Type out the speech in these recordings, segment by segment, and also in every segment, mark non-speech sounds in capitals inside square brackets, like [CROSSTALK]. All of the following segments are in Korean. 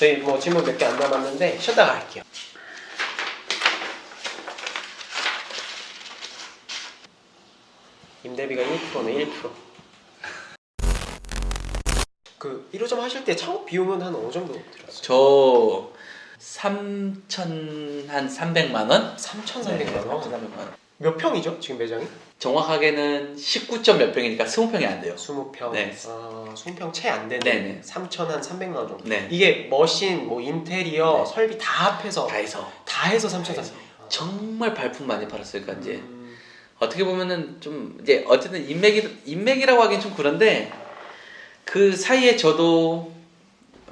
저희 뭐 질문 몇 개 안 남았는데 쉬었다가 할게요. 임대비가 1%네 1%. 그 1호점 하실 때 창업 비용은 한 어느 정도 들었어요? 저 3천 한 300만 원? 3,300만 원. 3,300만 원. 몇 평이죠? 지금 매장이? 정확하게는 19점 몇 평이니까 20평이 안 돼요. 20평. 네. 아, 20평 채 안 되는 네네. 3,300만 원 정도. 네. 이게 머신, 뭐 인테리어, 네. 설비 다 합해서 다 해서 다 해서 다 3,300. 해서. 정말 발품 많이 팔았어요. 그러니까 이제 음, 어떻게 보면은 좀 이제 어쨌든 인맥이 인맥이라고 하긴 좀 그런데 그 사이에 저도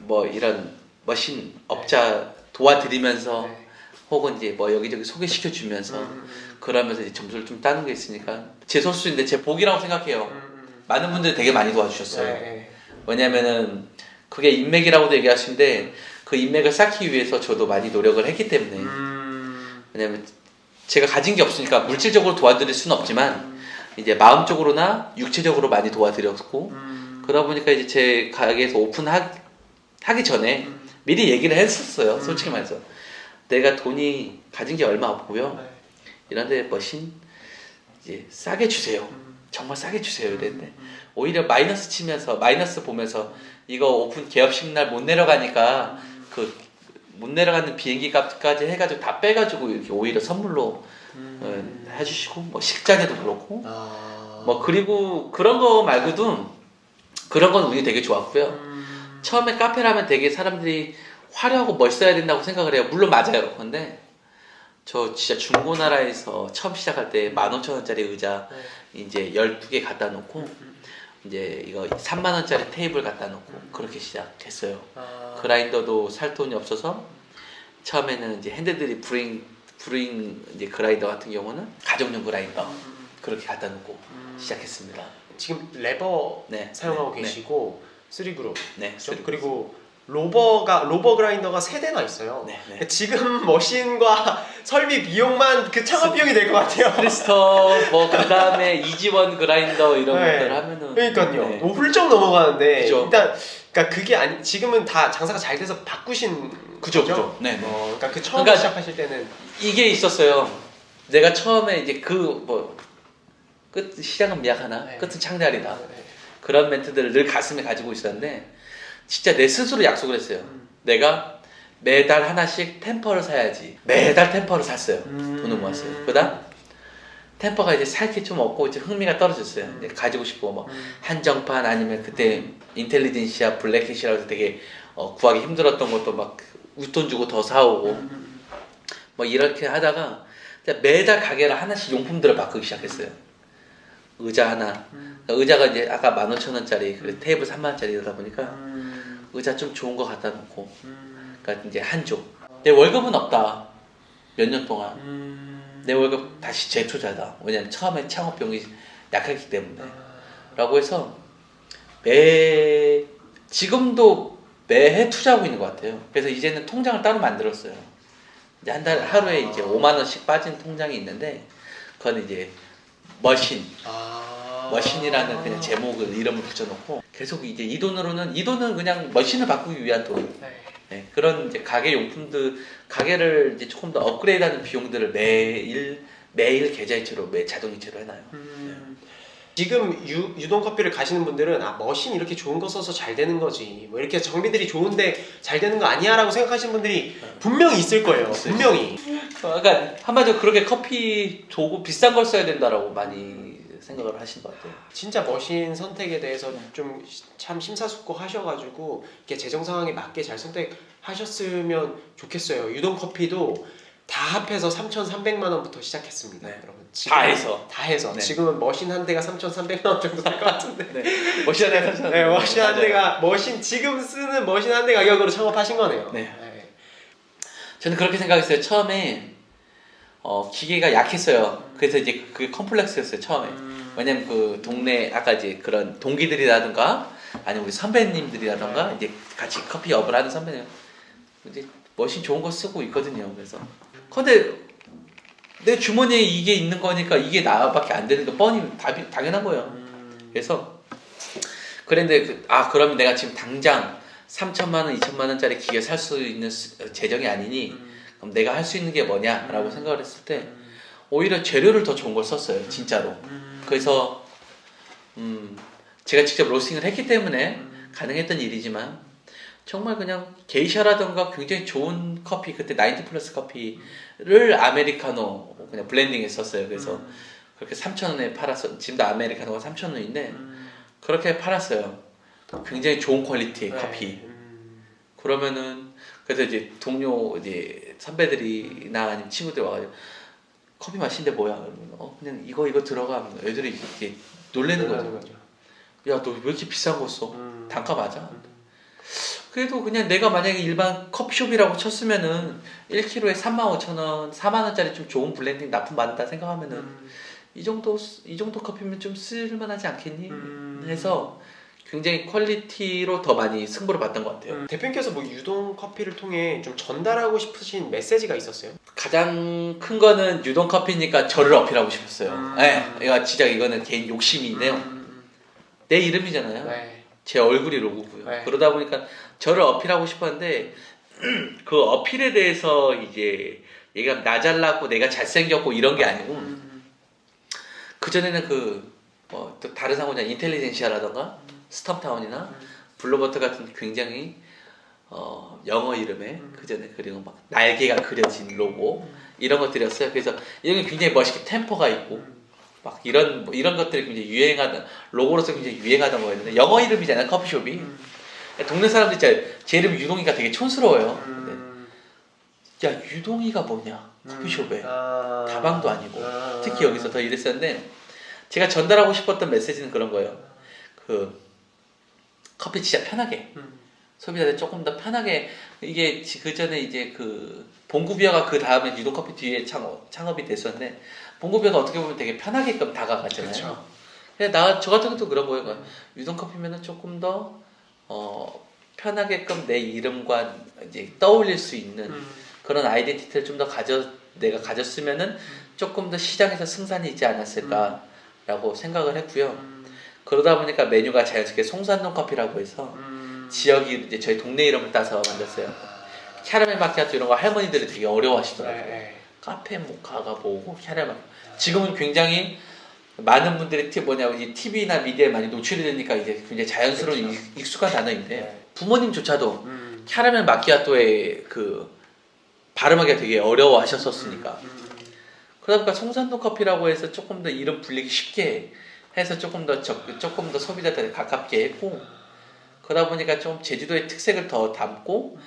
뭐 이런 머신 업자 도와드리면서 네. 혹은 이제 뭐 여기저기 소개시켜 주면서 음, 음, 그러면서 이제 점수를 좀 따는 게 있으니까 제 소수인데 제 복이라고 생각해요. 음, 음. 많은 분들이 되게 많이 도와주셨어요. 네, 네. 왜냐면은 그게 인맥이라고도 얘기하시는데 그 인맥을 쌓기 위해서 저도 많이 노력을 했기 때문에 음, 왜냐면 제가 가진 게 없으니까 물질적으로 도와드릴 수는 없지만 이제 마음적으로나 육체적으로 많이 도와드렸고 음, 그러다 보니까 이제 제 가게에서 오픈하기 하기 전에 음. 미리 얘기를 했었어요. 음. 솔직히 말해서 내가 돈이 가진 게 얼마 없고요. 네. 이런 데 머신 이제 싸게 주세요. 음, 정말 싸게 주세요. 이랬는데 음, 오히려 마이너스 치면서 마이너스 보면서 이거 오픈 개업식 날 못 내려가니까 그 못 내려가는 비행기 값까지 해가지고 다 빼가지고 이렇게 오히려 선물로 음. 어, 해주시고 뭐 식자재도 그렇고 아, 뭐 그리고 그런 거 말고도 그런 건 운이 되게 좋았고요. 음, 처음에 카페라면 되게 사람들이 화려하고 멋있어야 된다고 생각을 해요. 물론 맞아요. 근데 저 진짜 중고나라에서 처음 시작할 때 15,000원짜리 의자 네. 이제 12개 갖다 놓고 음, 이제 이거 3만 원짜리 테이블 갖다 놓고 그렇게 시작했어요. 아, 그라인더도 살 돈이 없어서 처음에는 이제 핸드들이 브링 브링 이제 그라인더 같은 경우는 가정용 그라인더 음, 그렇게 갖다 놓고 음. 시작했습니다. 지금 레버 네. 사용하고 네, 계시고 3그룹 네. 그렇죠? 네. 그리고 로버가 로버 그라인더가 세 대나 있어요. 네. 네. 지금 머신과 설비 비용만 그 창업 비용이 될 것 같아요. 크리스터 뭐 그다음에 [LAUGHS] 이지원 그라인더 이런 네. 것들 하면은 그러니까요. 네. 뭐 훌쩍 넘어가는데 그죠. 일단 그러니까 그게 아니 지금은 다 장사가 잘 돼서 바꾸신 그죠? 그죠. 네, 네. 어, 그러니까 그 처음 그러니까- 시작하실 때는 이게 있었어요. 내가 처음에 이제 그 뭐 끝 시작은 미약하나 네. 끝은 창자리다 네. 그런 멘트들을 늘 가슴에 가지고 있었는데 진짜 내 스스로 약속을 했어요. 음. 내가 매달 하나씩 템퍼를 사야지. 매달 템퍼를 샀어요. 음. 돈을 모았어요. 그다 템퍼가 이제 살게 좀 없고 이제 흥미가 떨어졌어요. 이제 가지고 싶고 뭐 음. 한정판 아니면 그때 인텔리전시아 블랙햇이라고 해서 되게 어, 구하기 힘들었던 것도 막 웃돈 주고 더 사오고 음. 뭐 이렇게 하다가 매달 가게를 하나씩 용품들을 바꾸기 시작했어요. 의자 하나. 음. 의자가 이제 아까 15,000원짜리 그리고 테이블 3만원짜리다 보니까 음. 의자 좀 좋은 거 갖다 놓고 음. 그러니까 이제 한 조. 내 월급은 없다. 몇 년 동안. 음. 내 월급 다시 재투자다. 왜냐면 처음에 창업 비용이 약했기 때문에. 아. 라고 해서 매 지금도 매해 투자하고 있는 것 같아요. 그래서 이제는 통장을 따로 만들었어요. 이제 한 달 하루에 이제 5만 원씩 빠진 통장이 있는데 그건 이제 머신 아. 머신이라는 그냥 제목을 이름을 붙여놓고 계속 이제 이 돈으로는 이 돈은 그냥 머신을 바꾸기 위한 돈. 네. 네, 그런 이제 가게 용품들 가게를 이제 조금 더 업그레이드하는 비용들을 매일 매일 계좌이체로 매 자동이체로 해놔요. 음. 지금 유, 유동 커피를 가시는 분들은 아 머신 이렇게 좋은 거 써서 잘 되는 거지 뭐 이렇게 정비들이 좋은데 잘 되는 거 아니야라고 생각하시는 분들이 분명히 있을 거예요. 분명히 어, 그러니까 한마디로 그렇게 커피 좋고 비싼 걸 써야 된다라고 많이 생각을 하신 것 같아요. 진짜 머신 선택에 대해서 좀 참 심사숙고 하셔가지고 이렇게 재정 상황에 맞게 잘 선택하셨으면 좋겠어요 유동 커피도 다 합해서 3,300만 원부터 시작했습니다 네. 여러분 다 해서. 다 해서 네. 지금은 머신 한 대가 3,300만 원 정도 될 것 같은데 네. 머신 한 대가 네, 머신 한 대가 머신 지금 쓰는 머신 한 대 가격으로 창업하신 거네요. 네. 저는 그렇게 생각했어요. 처음에 어, 기계가 약했어요. 그래서 이제 그게 컴플렉스였어요. 처음에. 음, 왜냐면 그 동네 아까 이제 그런 동기들이라든가 아니면 우리 선배님들이라든가 이제 같이 커피 업을 하는 선배님 이제 머신 좋은 거 쓰고 있거든요. 그래서 근데 내 주머니에 이게 있는 거니까 이게 나밖에 안 되는 거 뻔히 답이 당연한 거예요. 음, 그래서 그랬는데 그, 아 그러면 내가 지금 당장 3천만 원, 2천만 원짜리 기계 살 수 있는 수- 재정이 아니니 음. 그럼 내가 할 수 있는 게 뭐냐라고 음. 생각을 했을 때 음. 오히려 재료를 더 좋은 걸 썼어요, 진짜로. 음. 그래서 음, 제가 직접 로스팅을 했기 때문에 음. 가능했던 일이지만 정말 그냥 게이샤라던가 굉장히 좋은 커피 그때 나인티 플러스 커피를 아메리카노 그냥 블렌딩했었어요. 그래서 음. 그렇게 3,000원에 팔았어. 지금도 아메리카노가 3,000원인데 음. 그렇게 팔았어요. 굉장히 좋은 퀄리티의 네. 커피. 음. 그러면은 그래서 이제 동료 이제 선배들이나 아니면 친구들 와가지고 커피 맛인데 뭐야? 그러면 어 그냥 이거 이거 들어가. 하면 애들이 이렇게 놀래는 거죠. 거죠. 야너 왜 이렇게 비싼 거 써? 음. 단가 맞아? 음. 그래도 그냥 내가 만약에 일반 커피숍이라고 쳤으면은 1kg에 35,000원, 4만원짜리 좀 좋은 블렌딩 납품 받는다 생각하면은 음. 이 정도 이 정도 커피면 좀 쓸만하지 않겠니? 음. 해서 굉장히 퀄리티로 더 많이 승부를 봤던 것 같아요. 음. 대표님께서 뭐 유동 커피를 통해 좀 전달하고 싶으신 메시지가 있었어요? 가장 큰 거는 유동 커피니까 저를 어필하고 싶었어요. 음. 네, 이거 진짜 이거는 개인 욕심인데요. 음. 내 이름이잖아요. 네. 제 얼굴이 로고고요. 네. 그러다 보니까 저를 어필하고 싶었는데 [CLEARS THROAT] 그 어필에 대해서 이제 얘가 나 잘났고 내가 잘생겼고 이런 게 아니고 음. 그 전에는 그뭐 다른 상호냐 인텔리젠시아라던가 스톰타운이나 음. 블루버터 같은 굉장히 어, 영어 이름에 음. 그 전에 그리고 막 날개가 그려진 로고 이런 것들이었어요. 그래서 이런 게 굉장히 멋있게 템포가 있고 음. 막 이런 뭐 이런 것들이 굉장히 유행하던 로고로서 굉장히 유행하던 거였는데 영어 이름이잖아요 커피숍이 음. 동네 사람들이 진짜 제 이름 유동이가 되게 촌스러워요. 근데 음. 야 유동이가 뭐냐 커피숍에 아. 다방도 아니고 아. 특히 여기서 더 이랬었는데 제가 전달하고 싶었던 메시지는 그런 거예요. 그 커피 진짜 편하게 음. 소비자들 조금 더 편하게 이게 그 전에 이제 그 봉구비어가 그 다음에 유동 커피 뒤에 창업 창업이 됐었는데 봉구비어가 어떻게 보면 되게 편하게끔 다가갔잖아요. 그렇죠. 근데 나 저 같은 것도 그런 거예요. 유동 커피면은 조금 더 어, 편하게끔 내 이름과 이제 떠올릴 수 있는 음. 그런 아이덴티티를 좀 더 가져 내가 가졌으면은 조금 더 시장에서 승산이 있지 않았을까라고 생각을 했고요. 음. 그러다 보니까 메뉴가 자연스럽게 송산동 커피라고 해서 음. 지역이 이제 저희 동네 이름을 따서 만들었어요. 캐러멜 마키아토 이런 거 할머니들이 되게 어려워하시더라고요. 네. 카페 뭐 가가 보고 캐러멜 지금은 굉장히 많은 분들이 티 뭐냐 이 TV나 미디어에 많이 노출이 되니까 이제 굉장히 자연스러운 그렇죠. 익- 익숙한 단어인데 네. 부모님조차도 음. 캐러멜 마키아토의 그 발음하기가 되게 어려워하셨었으니까 음. 그러다 보니까 송산도 커피라고 해서 조금 더 이름 불리기 쉽게 해서 조금 더 적, 조금 더 소비자들에 가깝게 했고 그러다 보니까 좀 제주도의 특색을 더 담고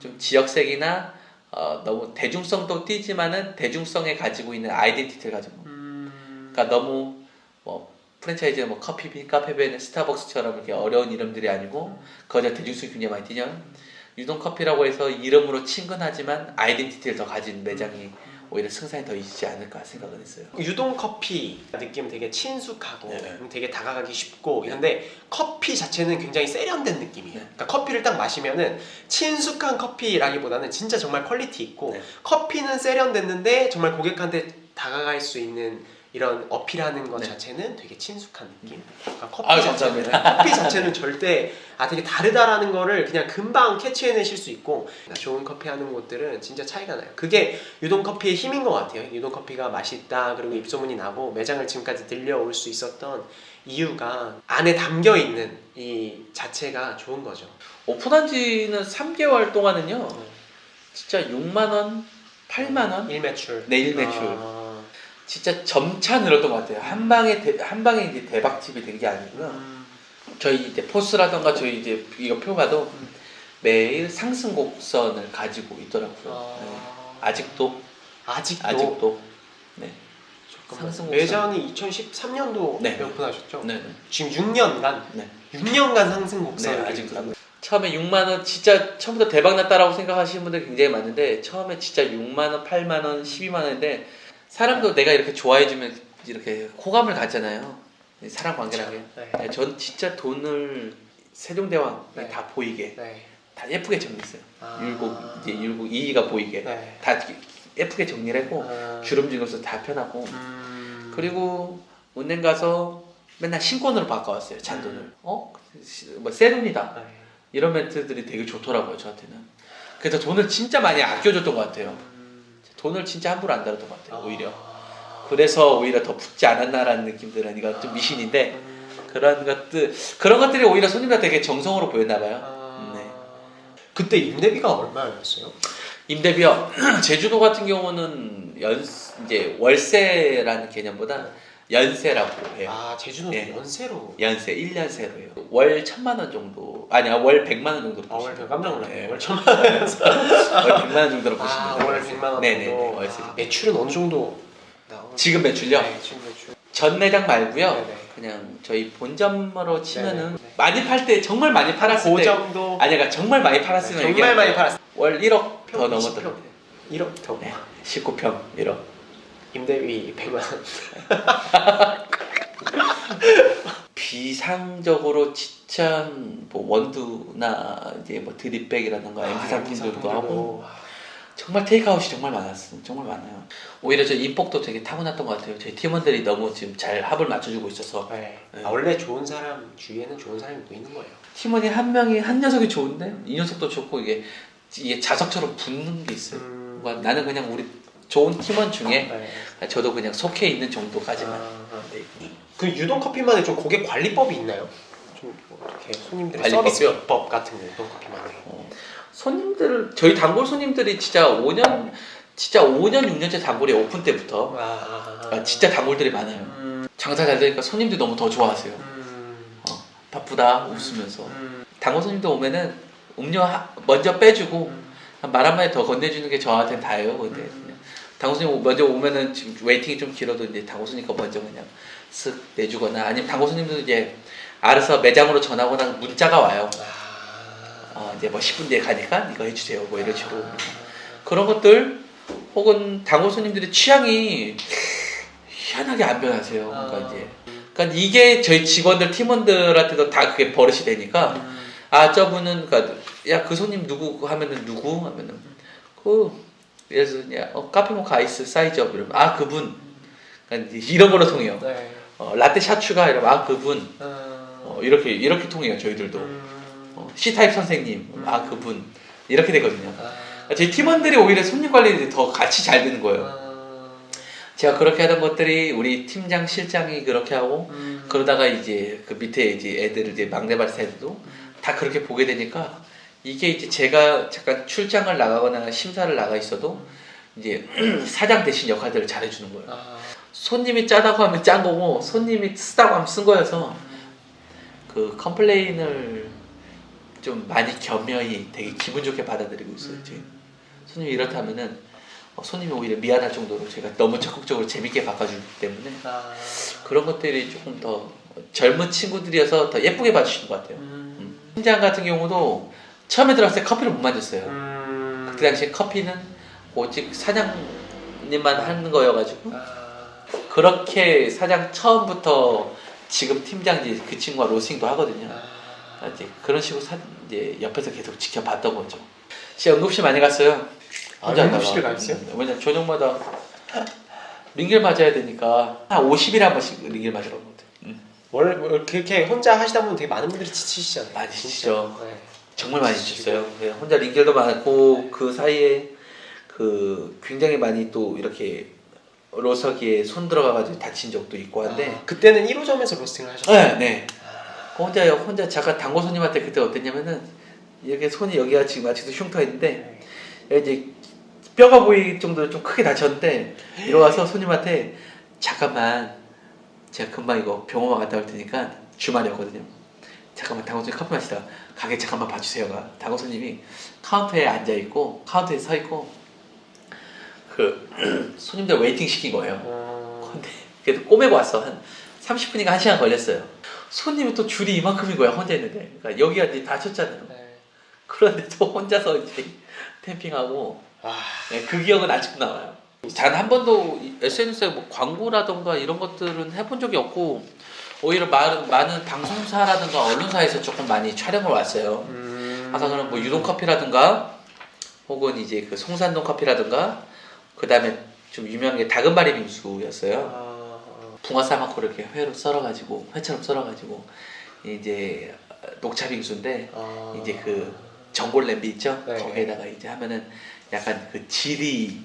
좀 지역색이나 어, 너무 대중성도 띄지만은 대중성에 가지고 있는 아이덴티티를 가지고 음. 그러니까 너무 뭐 프랜차이즈는 뭐 커피빈, 카페벤, 스타벅스처럼 이렇게 어려운 이름들이 아니고 거기서 대중성이 굉장히 많이 띄냐 유동 커피라고 해서 이름으로 친근하지만 아이덴티티를 더 가진 매장이 오히려 승산이 더 있지 않을까 생각을 했어요. 유동 커피 느낌 되게 친숙하고 네. 되게 다가가기 쉽고 이런데 커피 자체는 굉장히 세련된 느낌이에요. 네. 그러니까 커피를 딱 마시면은 친숙한 커피라기보다는 진짜 정말 퀄리티 있고 네. 커피는 세련됐는데 정말 고객한테 다가갈 수 있는 이런 어필하는 것 네. 자체는 되게 친숙한 느낌. 그러니까 커피 아유, 자체는 감사합니다. 커피 자체는 절대 아 되게 다르다라는 거를 그냥 금방 캐치해내실 수 있고 좋은 커피 하는 곳들은 진짜 차이가 나요. 그게 유동 커피의 힘인 것 같아요. 유동 커피가 맛있다 그리고 입소문이 나고 매장을 지금까지 들려올 수 있었던 이유가 안에 담겨 있는 이 자체가 좋은 거죠. 오픈한 지는 3개월 동안은요 네. 진짜 6만 원, 8만 원 일매출. 네, 일매출. 아, 진짜 점차 늘었던 것 같아요. 한 방에 대- 한 방에 이제 대박집이 된 게 아니고요. 음, 저희 이제 포스라던가 저희 이제 이거 표 봐도 음. 매일 상승 곡선을 가지고 있더라고요. 아, 네. 아직도 아직도 아직도 네. 상승 매장이 2013년도 네. 에 오픈하셨죠? 네. 지금 6년간 네. 6년간 상승 곡선을 네, 네, 아직도 아직도 처음에 6만 원 진짜 처음부터 대박 났다라고 생각하시는 분들 굉장히 많은데 처음에 진짜 6만 원, 8만 원, 12만 원인데 사람도 내가 이렇게 좋아해 주면 이렇게 호감을 갖잖아요. 이 사람 관계라는 게. 네. 네, 전 진짜 돈을 세종대왕 네. 다 보이게 네. 다 예쁘게 정리했어요. 아. 율곡 이제 율곡 이의가 보이게 네. 다 예쁘게 정리를 했고 아. 주름 진것도 다 편하고 음. 그리고 은행 가서 맨날 신권으로 바꿔왔어요 잔돈을 어? 뭐새 돈이다 네. 이런 멘트들이 되게 좋더라고요 저한테는. 그래서 돈을 진짜 많이 아껴줬던 것 같아요. 돈을 진짜 함부로 안 달았던 것 같아요 오히려. 그래서 오히려 더 붙지 않았나라는 느낌들은 이거 좀 미신인데 그런 것들 그런 것들이 오히려 손님한테 되게 정성으로 보였나 봐요. 아... 네. 그때 임대비가 얼마였어요? 임대비요. [CLEARS THROAT] 제주도 같은 경우는 연 이제 월세라는 개념보다 연세라고 해요. 아 제주도 네. 연세로 연세 1년세로요. 월 천만 원 정도 아니야 [LAUGHS] 월 백만 원 정도로 보시면 깜짝 놀랐네 네. 월 천만 원에서 월 백만 원 정도로 보시면 돼요. 아월 백만 원 네네 정도 월세. 아, 매출은 어느 정도? 지금 매출요? 네, 지금 매출 전 매장 말고요. 네네. 그냥 저희 본점으로 치면은 네네. 많이 팔 때 정말 많이 팔았을 때 고점도 아니 그러니까 정말 많이 팔았을 때 정말 많이 팔았어요 월 1억 더 평 넘었더라고요. 1억 더 네. 19평 1억. 임대비 100만 원 [LAUGHS] 비상적으로 지천 뭐 원두나 이제 뭐 드립백이라든가 아, MZ 상품들도. 하고 정말 테이크아웃이 정말 많았어요. 정말 많아요. 오히려 저 인복도 되게 타고났던 것 같아요. 저희 팀원들이 너무 지금 잘 합을 맞춰주고 있어서 네. 네. 아, 원래 좋은 사람 주위에는 좋은 사람이 모이는 거예요 팀원이 한 명이 한 녀석이 좋은데 이 녀석도 좋고 이게 이게 자석처럼 붙는 게 있어요. 음... 뭔가 나는 그냥 우리 좋은 팀원 중에 네. 저도 그냥 속해 있는 정도까지만. 아, 네. 그 유동 커피만의 좀 고객 관리법이 있나요? 좀뭐 이렇게 손님들의 관리법이요? 서비스 법 같은 거 유동 커피만의 어, 손님들 저희 단골 손님들이 진짜 5년 진짜 5년 6년째 단골이 오픈 때부터 아, 아, 진짜 단골들이 많아요. 음, 장사 잘 되니까 손님들이 너무 더 좋아하세요. 음, 어, 바쁘다 웃으면서 음, 단골 손님들 오면은 음료 하- 먼저 빼주고 음. 말 한마디 더 건네주는 게 저한테는 다예요. 근데 손님 먼저 오면은 지금 웨이팅이 좀 길어도 이제 거 먼저 그냥 쓱 내주거나 아니면 손님들도 이제 알아서 매장으로 전화거나 문자가 와요. 아, 어, 이제 뭐 10분 뒤에 가니까 이거 해주세요. 뭐 이런 식으로. 그런 것들 혹은 단골 손님들의 취향이 희한하게 안 변하세요. 그러니까 아. 이제 그러니까 이게 저희 직원들 팀원들한테도 다 그게 버릇이 되니까 음, 아 저분은 그러니까 야 그 손님 누구 하면은 누구 하면은 그 예를 들어서 야, 어, 카페 모카 아이스 사이즈업 이러면 아 그분. 그러니까 이런 걸로 통해요. 네. 어, 라떼 샤추가 이러면 아 그분. 음, 어, 이렇게 이렇게 통해요 저희들도. 음, 어, C 타입 선생님. 아 그분. 이렇게 되거든요. 아, 저희 팀원들이 오히려 손님 관리를 더 같이 잘 되는 거예요. 아, 제가 그렇게 하던 것들이 우리 팀장, 실장이 그렇게 하고 음, 그러다가 이제 그 밑에 이제 애들 이제 막내 발사들도 다 그렇게 보게 되니까 이게 이제 제가 잠깐 출장을 나가거나 심사를 나가 있어도 이제 [CLEARS THROAT] 사장 대신 역할들을 잘 해주는 거예요. 아, 손님이 짜다고 하면 짠 거고 손님이 쓰다고 하면 쓴 거여서 그 컴플레인을 좀 많이 겸허히 되게 기분 좋게 받아들이고 있어요. 지금. 손님이 이렇다면은 어, 손님이 오히려 미안할 정도로 제가 너무 적극적으로 재밌게 바꿔주기 때문에 아, 그런 것들이 조금 더 젊은 친구들이어서 더 예쁘게 봐주시는 것 같아요. 음, 팀장 같은 경우도 처음에 들어갔을 때 커피를 못 만졌어요. 음, 그때 당시에 커피는 오직 사장님만 하는 거여가지고 아, 그렇게 사장 처음부터 지금 팀장이 그 친구가 로싱도 하거든요. 아, 아, 이제 그런 식으로 사, 이제 옆에서 계속 지켜봤던 거죠. 진짜 응급실 많이 갔어요. 아, 혼자 응급실 하다가. 가셨어요? 음, 왜냐면 저녁마다 링겔 맞아야 되니까 한 50일에 한 번씩 링겔 맞으러 오거든. 음. 원래 뭐 그렇게 혼자 하시다 보면 되게 많은 분들이 지치시잖아요. 많이. 지치죠. 네. 정말 많이 지쳤어요. 네, 혼자 링겔도 많고 그 사이에 그 굉장히 많이 또 이렇게 로서기에 손 들어가가지고 다친 적도 있고 한데 아, 그때는 1호점에서 로스팅을 하셨어요. 네, 네. 혼자 혼자 잠깐 단골 손님한테 그때 어땠냐면은 이렇게 손이 여기가 지금 아직도 흉터 있는데 여기 이제 뼈가 보일 정도로 좀 크게 다쳤는데 이러와서 손님한테 잠깐만 제가 금방 이거 병원만 갔다 올 테니까 주말이었거든요. 잠깐만 손님 커피 마시다가 가게 잠깐만 봐주세요가. 손님이 카운터에 앉아 있고 카운터에 서 있고 그 [CLEARS THROAT] 손님들 웨이팅 시킨 거예요. 어, 근데 그래도 꼬매고 왔어 한 30분인가 1 시간 걸렸어요. 손님이 또 줄이 이만큼인 거야 혼자 있는데. 그러니까 여기가 이제 다쳤잖아요. 네. 그런데 저 혼자서 이제 템핑하고 아, 네, 그 기억은 아직도 나와요. 단 한 번도 SNS에 뭐 광고라던가 이런 것들은 해본 적이 없고 오히려 많은, 많은 방송사라든가 언론사에서 조금 많이 촬영을 왔어요 음, 아까 그런 뭐 유동 커피라든가 혹은 이제 그 송산동 커피라든가 그 다음에 좀 유명한 게 다금바리 빙수였어요 아, 붕어 싸먹고 이렇게 회로 썰어가지고 회처럼 썰어가지고 이제 녹차 빙수인데 아. 이제 그 전골 냄비 있죠? 네. 거기에다가 이제 하면은 약간 그 지리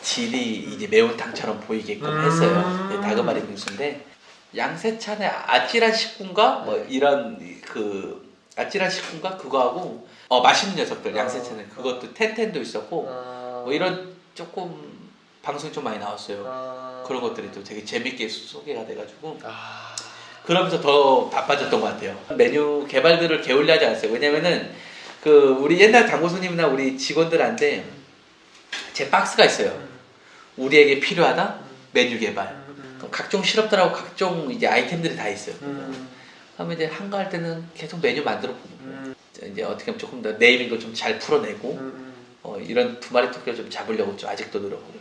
지리 이제 매운탕처럼 보이게끔 음. 했어요. 네, 다그마리 빙수인데 양세찬의 아찔한 식군가 뭐 이런 그 아찔한 식군가 그거하고 어 맛있는 녀석들 양세찬의 아. 그것도 텐텐도 있었고 아. 뭐 이런 조금 방송이 좀 많이 나왔어요. 아. 그런 것들이 또 되게 재밌게 소개가 돼가지고 아. 그러면서 더 바빠졌던 것 같아요. 메뉴 개발들을 게을리하지 않았어요. 왜냐면은 그 우리 옛날 당구손님이나 우리 직원들한테 제 박스가 있어요. 우리에게 필요하다 메뉴 개발. 음, 그럼 각종 시럽들하고 각종 이제 아이템들이 다 있어요. 음. 그러면 이제 한가할 때는 계속 메뉴 만들어 보고 음. 이제 어떻게 하면 조금 더 네이밍도 좀 잘 풀어내고 음. 어, 이런 두 마리 토끼를 좀 잡으려고 좀 아직도 노력하고